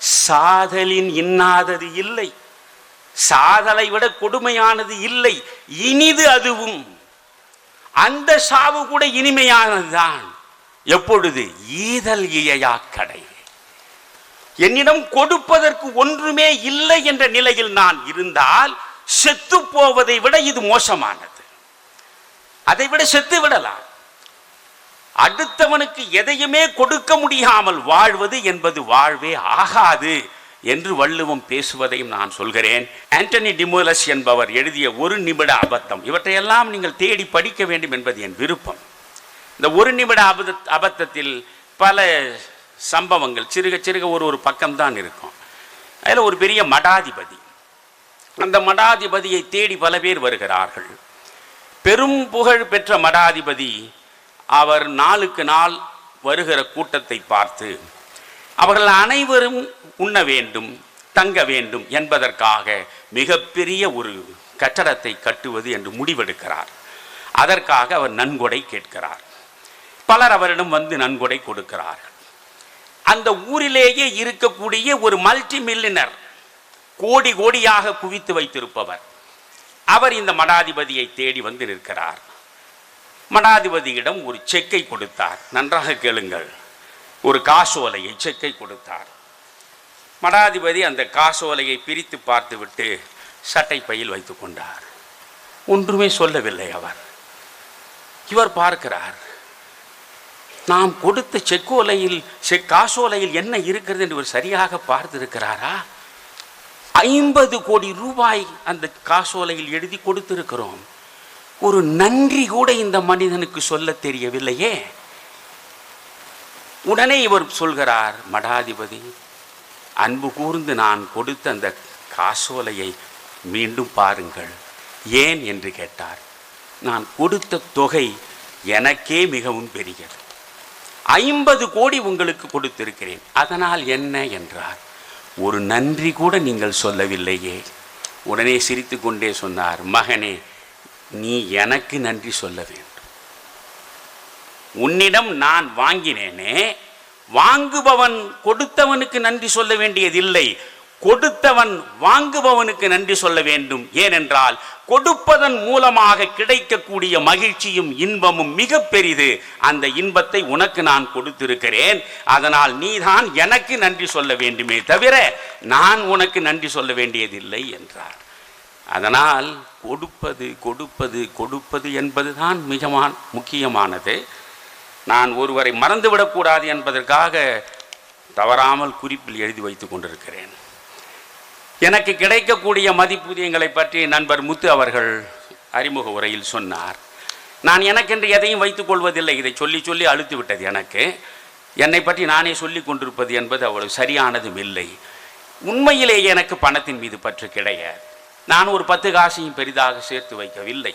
சாதலின் இன்னாதது இல்லை. சாதலை விட கொடுமையானது இல்லை. இனிது அதுவும். அந்த சாவு கூட இனிமையானதுதான். எப்பொழுது? ஈதல் இயையா கடை என்னிடம் கொடுப்பதற்கு ஒன்றுமே இல்லை என்ற நிலையில் நான் இருந்தால் செத்து போவதை விட இது மோசமானது. அதை விட செத்து விடலாம் அடுத்தவனுக்கு எதையுமே கொடுக்க முடியாமல் வாழ்வது என்பது வாழ்வே ஆகாது என்று வள்ளுவம் பேசுவதையும் நான் சொல்கிறேன். ஆண்டனி டிமோலஸ் என்பவர் எழுதிய ஒரு நிமிட அபத்தம். இவற்றையெல்லாம் நீங்கள் தேடி படிக்க வேண்டும் என்பது என் விருப்பம். இந்த ஒரு நிமிட அபத அபத்தத்தில் பல சம்பவங்கள் சிறுக சிறுக ஒரு ஒரு பக்கம்தான் இருக்கும். அதில் ஒரு பெரிய மடாதிபதி. அந்த மடாதிபதியை தேடி பல பேர் வருகிறார்கள். பெரும் புகழ் பெற்ற மடாதிபதி அவர் நாளுக்கு நாள் வருகிற கூட்டத்தை பார்த்து அவர்கள் அனைவரும் உண்ண வேண்டும் தங்க வேண்டும் என்பதற்காக மிகப்பெரிய ஒரு கட்டடத்தை கட்டுவது என்று முடிவெடுக்கிறார். அதற்காக அவர் நன்கொடை கேட்கிறார். பலர் அவரிடம் வந்து நன்கொடை கொடுக்கிறார்கள். அந்த ஊரிலேயே இருக்கக்கூடிய ஒரு மல்டி மில்லினர் கோடி கோடியாக குவித்து வைத்திருப்பவர். அவர் இந்த மடாதிபதியை தேடி வந்து நிற்கிறார். மடாதிபதியிடம் ஒரு செக்கை கொடுத்தார். நன்றாக கேளுங்கள். ஒரு காசோலையை செக்கை கொடுத்தார். மடாதிபதி அந்த காசோலையை பிரித்து பார்த்துவிட்டு சட்டை பையில் வைத்து கொண்டார். ஒன்றுமே சொல்லவில்லை அவர். இவர் பார்க்கிறார் நாம் கொடுத்த செக்கோலையில் செக் காசோலையில் என்ன இருக்கிறது? என்று இவர் சரியாக பார்த்திருக்கிறாரா? ஐம்பது கோடி ரூபாய் அந்த காசோலையில் எழுதி கொடுத்திருக்கிறோம். ஒரு நன்றி கூட இந்த மனிதனுக்கு சொல்ல தெரியவில்லையே. உடனே இவர் சொல்கிறார் மடாதிபதி அன்பு கூர்ந்து நான் கொடுத்த அந்த காசோலையை மீண்டும் பாருங்கள். ஏன்? என்று கேட்டார். நான் கொடுத்த தொகை எனக்கே மிகவும் பெரியது. ஐம்பது கோடி உங்களுக்கு கொடுத்திருக்கிறேன். அதனால் என்ன? என்றார். ஒரு நன்றி கூட நீங்கள் சொல்லவில்லையே. உடனே சிரித்துக்கொண்டே சொன்னார் மகனே நீ எனக்கு நன்றி சொல்ல வேண்டும். உன்னிடம் நான் வாங்கினேனே வாங்குபவன் கொடுத்தவனுக்கு நன்றி சொல்ல வேண்டியதில்லை. கொடுத்தவன் வாங்குபவனுக்கு நன்றி சொல்ல வேண்டும். ஏனென்றால் கொடுப்பதன் மூலமாக கிடைக்கக்கூடிய மகிழ்ச்சியும் இன்பமும் மிக பெரிது. அந்த இன்பத்தை உனக்கு நான் கொடுத்திருக்கிறேன். அதனால் நீதான் எனக்கு நன்றி சொல்ல வேண்டுமே தவிர நான் உனக்கு நன்றி சொல்ல வேண்டியதில்லை என்றார். அதனால் கொடுப்பது கொடுப்பது கொடுப்பது என்பதுதான் மிகமான முக்கியமானது. நான் ஒருவரை மறந்துவிடக்கூடாது என்பதற்காக தவறாமல் குறிப்பில் எழுதி வைத்து கொண்டிருக்கிறேன். எனக்கு கிடைக்கக்கூடிய மதிப்பூதியங்களை பற்றி நண்பர் முத்து அவர்கள் அறிமுக உரையில் சொன்னார். நான் எனக்கென்று எதையும் வைத்துக் கொள்வதில்லை. இதை சொல்லி சொல்லி அழுத்து விட்டது எனக்கு. என்னை பற்றி நானே சொல்லிக் கொண்டிருப்பது என்பது அவ்வளவு சரியானதும் இல்லை. உண்மையிலேயே எனக்கு பணத்தின் மீது பற்று கிடையாது. நான் ஒரு பத்து காசையும் பெரிதாக சேர்த்து வைக்கவில்லை.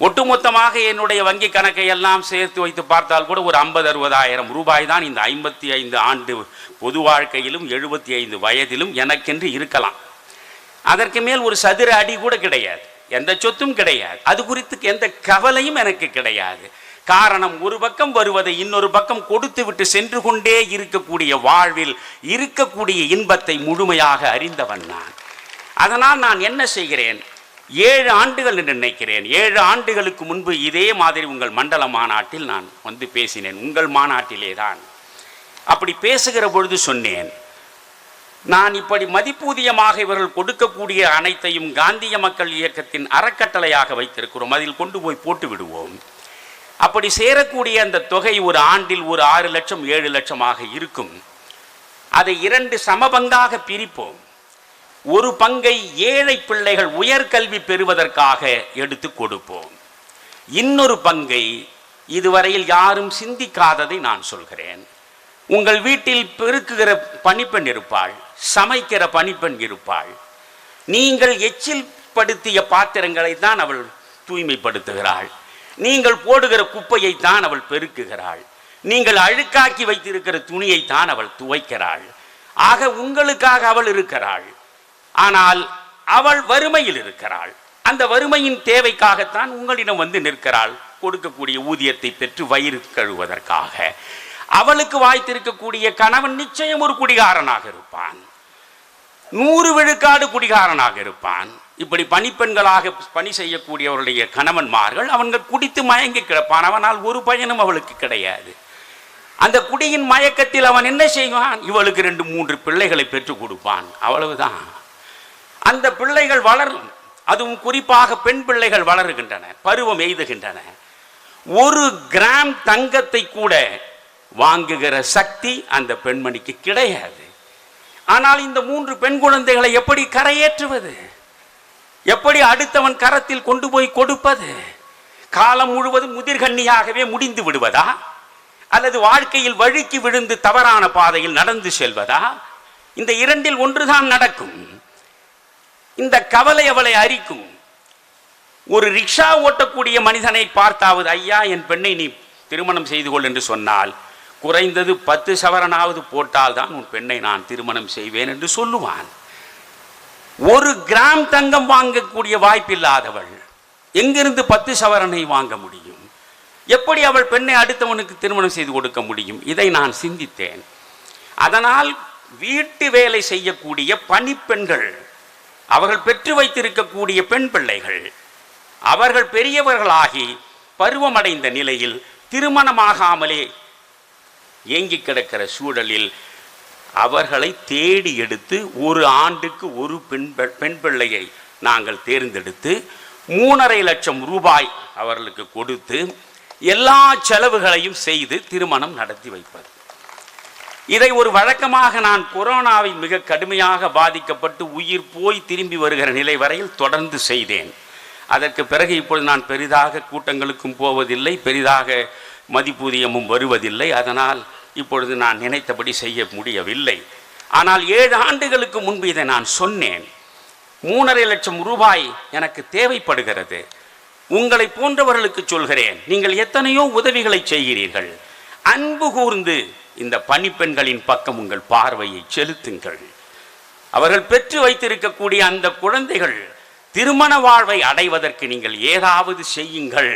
ஒட்டுமொத்தமாக என்னுடைய வங்கி கணக்கை எல்லாம் சேர்த்து வைத்து பார்த்தால் கூட ஒரு ஐம்பது அறுபதாயிரம் ரூபாய் தான் இந்த ஐம்பத்தி ஐந்து ஆண்டு பொது வாழ்க்கையிலும் எழுபத்தி ஐந்து வயதிலும் எனக்கென்று இருக்கலாம். அதற்கு மேல் ஒரு சதுர அடி கூட கிடையாது. எந்த சொத்தும் கிடையாது. அது குறித்து எந்த கவலையும் எனக்கு கிடையாது. காரணம் ஒரு பக்கம் வருவதை இன்னொரு பக்கம் கொடுத்து விட்டு சென்று கொண்டே இருக்கக்கூடிய வாழ்வில் இருக்கக்கூடிய இன்பத்தை முழுமையாக அறிந்தவன் நான். அதனால் நான் என்ன செய்கிறேன்? ஏழு ஆண்டுகள் என்று நினைக்கிறேன். ஏழு ஆண்டுகளுக்கு முன்பு இதே மாதிரி உங்கள் மண்டல மாநாட்டில் நான் வந்து பேசினேன். உங்கள் மாநாட்டிலே தான் அப்படி பேசுகிற பொழுது சொன்னேன் நான் இப்படி மதிப்பூதியமாக இவர்கள் கொடுக்கக்கூடிய அனைத்தையும் காந்திய மக்கள் இயக்கத்தின் அறக்கட்டளையாக வைத்திருக்கிறோம். அதில் கொண்டு போய் போட்டு விடுவோம். அப்படி சேரக்கூடிய அந்த தொகை ஒரு ஆண்டில் ஒரு ஆறு லட்சம் ஏழு லட்சமாக இருக்கும். அதை இரண்டு சமபங்காக பிரிப்போம். ஒரு பங்கை ஏழை பிள்ளைகள் உயர்கல்வி பெறுவதற்காக எடுத்து கொடுப்போம். இன்னொரு பங்கை இதுவரையில் யாரும் சிந்திக்காததை நான் சொல்கிறேன். உங்கள் வீட்டில் பெருக்குகிற பணிப்பெண் இருப்பாள் சமைக்கிற பணிப்பெண் இருப்பாள். நீங்கள் எச்சில் படுத்திய பாத்திரங்களை தான் அவள் தூய்மைப்படுத்துகிறாள். நீங்கள் போடுகிற குப்பையை தான் அவள் பெருக்குகிறாள். நீங்கள் அழுக்காக்கி வைத்திருக்கிற துணியை தான் அவள் துவைக்கிறாள். ஆக உங்களுக்காக அவள் இருக்கிறாள். ஆனால் அவள் வறுமையில் இருக்கிறாள். அந்த வறுமையின் தேவைக்காகத்தான் உங்களிடம் வந்து நிற்கிறாள். கொடுக்கக்கூடிய ஊதியத்தை பெற்று வயிறு கழுவதற்காக அவளுக்கு வாய்த்திருக்கக்கூடிய கணவன் நிச்சயம் ஒரு குடிகாரனாக இருப்பான். நூறு விழுக்காடு குடிகாரனாக இருப்பான். இப்படி பணிப்பெண்களாக பணி செய்யக்கூடியவருடைய கணவன்மார்கள் அவன்கள் குடித்து மயங்கி கிடப்பான். அவனால் ஒரு பயனும் அவளுக்கு கிடையாது. அந்த குடியின் மயக்கத்தில் அவன் என்ன செய்வான்? இவளுக்கு ரெண்டு மூன்று பிள்ளைகளை பெற்றுக் கொடுப்பான். அவ்வளவுதான். அந்த பிள்ளைகள் வளரும் அதுவும் குறிப்பாக பெண் பிள்ளைகள் வளருகின்றன பருவம் எய்துகின்றன. ஒரு கிராம் தங்கத்தை கூட வாங்குகிற சக்தி அந்த பெண்மணிக்கு கிடையாது. ஆனால் இந்த மூன்று பெண் குழந்தைகளை எப்படி கரையேற்றுவது? எப்படி அடுத்தவன் கரத்தில் கொண்டு போய் கொடுப்பது? காலம் முழுவதும் முதிர்கண்ணியாகவே முடிந்து விடுவதா? அல்லது வாழ்க்கையில் வழுக்கி விழுந்து தவறான பாதையில் நடந்து செல்வதா? இந்த இரண்டில் ஒன்றுதான் நடக்கும். இந்த கவலை அவளை அரிக்கும். ஒரு ரிக்ஷா ஓட்டக்கூடிய மனிதனை பார்த்தாவது ஐயா என் பெண்ணை நீ திருமணம் செய்து கொள் என்று சொன்னால் குறைந்தது பத்து சவரனாவது போட்டால் தான் உன் பெண்ணை நான் திருமணம் செய்வேன் என்று சொல்லுவான். ஒரு கிராம் தங்கம் வாங்கக்கூடிய வாய்ப்பில்லாதவள் எங்கிருந்து பத்து சவரனை வாங்க முடியும்? எப்படி அவள் பெண்ணை அடுத்தவனுக்கு திருமணம் செய்து கொடுக்க முடியும்? இதை நான் சிந்தித்தேன். அதனால் வீட்டு வேலை செய்யக்கூடிய பணிப்பெண்கள் அவர்கள் பெற்று வைத்திருக்கக்கூடிய பெண் பிள்ளைகள். அவர்கள் பெரியவர்களாகி பருவமடைந்த நிலையில் திருமணமாகாமலே ஏங்கி கிடக்கிற சூழலில் அவர்களை தேடி எடுத்து ஒரு ஆண்டுக்கு ஒரு பெண் பெண் பிள்ளையை நாங்கள் தேர்ந்தெடுத்து மூணரை லட்சம் ரூபாய் அவர்களுக்கு கொடுத்து எல்லா செலவுகளையும் செய்து திருமணம் நடத்தி வைப்பது. இதை ஒரு வழக்கமாக நான் கொரோனாவை மிக கடுமையாக பாதிக்கப்பட்டு உயிர் போய் திரும்பி வருகிற நிலை வரையில் தொடர்ந்து செய்தேன். அதற்கு பிறகு இப்பொழுது நான் பெரிதாக கூட்டங்களுக்கும் போவதில்லை பெரிதாக மதிப்பூதியமும் வருவதில்லை. அதனால் இப்பொழுது நான் நினைத்தபடி செய்ய முடியவில்லை. ஆனால் ஏழு ஆண்டுகளுக்கு முன்பு இதை நான் சொன்னேன். மூணரை லட்சம் ரூபாய் எனக்கு தேவைப்படுகிறது. உங்களை போன்றவர்களுக்கு சொல்கிறேன் நீங்கள் எத்தனையோ உதவிகளை செய்கிறீர்கள். அன்பு கூர்ந்து இந்த பணிப்பெண்களின் பக்கம் உங்கள் பார்வையை செலுத்துங்கள். அவர்கள் பெற்று வைத்திருக்கக்கூடிய அந்த குழந்தைகள் திருமண வாழ்வை அடைவதற்கு நீங்கள் ஏதாவது செய்யுங்கள்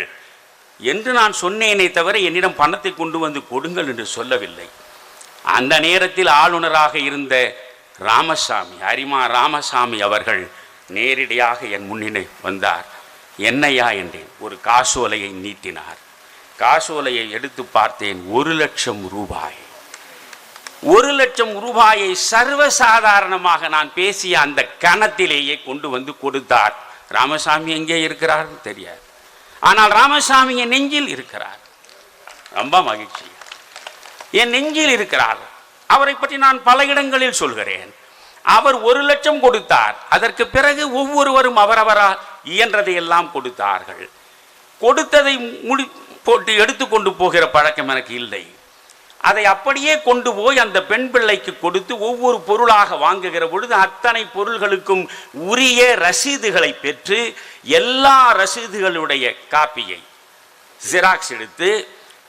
என்று நான் சொன்னேனே தவிர என்னிடம் பணத்தை கொண்டு வந்து கொடுங்கள் என்று சொல்லவில்லை. அந்த நேரத்தில் ஆளுநராக இருந்த ராமசாமி அரிமா ராமசாமி அவர்கள் நேரடியாக என் முன்னிலை வந்தார். என்னையா என்றேன். ஒரு காசோலையை நீட்டினார். காசோலையை எடுத்து பார்த்தேன். ஒரு லட்சம் ரூபாய். ஒரு லட்சம் ரூபாயை சர்வசாதாரணமாக நான் பேசிய அந்த கணத்திலேயே கொண்டு வந்து கொடுத்தார். ராமசாமி எங்கே இருக்கிறார் தெரியாது. ஆனால் ராமசாமி என் நெஞ்சில் இருக்கிறார். ரொம்ப மகிழ்ச்சி. என் நெஞ்சில் இருக்கிறார். அவரை பற்றி நான் பல இடங்களில் சொல்கிறேன். அவர் ஒரு லட்சம் கொடுத்தார். அதற்கு பிறகு ஒவ்வொருவரும் அவரவரால் இயன்றதை எல்லாம் கொடுத்தார்கள். கொடுத்ததை முடி போட்டு எடுத்துக்கொண்டு போகிற பழக்கம் எனக்கு இல்லை. அதை அப்படியே கொண்டு போய் அந்த பெண் பிள்ளைக்கு கொடுத்து ஒவ்வொரு பொருளாக வாங்குகிற பொழுது அத்தனை பொருள்களுக்கும் உரிய ரசீதுகளை பெற்று எல்லா ரசீதுகளுடைய காப்பியை ஜெராக்ஸ் எடுத்து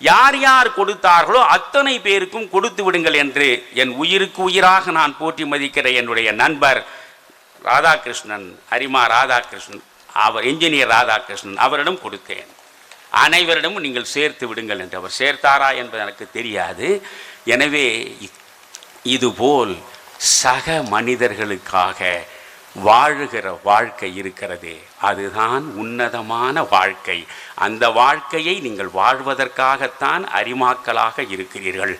யார் யார் கொடுத்தார்களோ அத்தனை பேருக்கும் கொடுத்து விடுங்கள் என்று என் உயிருக்கு உயிராக நான் போற்றி மதிக்கிற என்னுடைய நண்பர் ராதாகிருஷ்ணன் ஹரிமா ராதாகிருஷ்ணன் அவர் இன்ஜினியர் ராதாகிருஷ்ணன் அவரிடம் கொடுத்தேன். அனைவரிடமும் நீங்கள் சேர்த்து விடுங்கள் என்று அவர் சேர்த்தாரா என்பது எனக்கு தெரியாது. எனவே இதுபோல் சக மனிதர்களுக்காக வாழுகிற வாழ்க்கை இருக்கிறதே. அதுதான் உன்னதமான வாழ்க்கை. அந்த வாழ்க்கையை நீங்கள் வாழ்வதற்காகத்தான் அறிமாக்களாக இருக்கிறீர்கள்.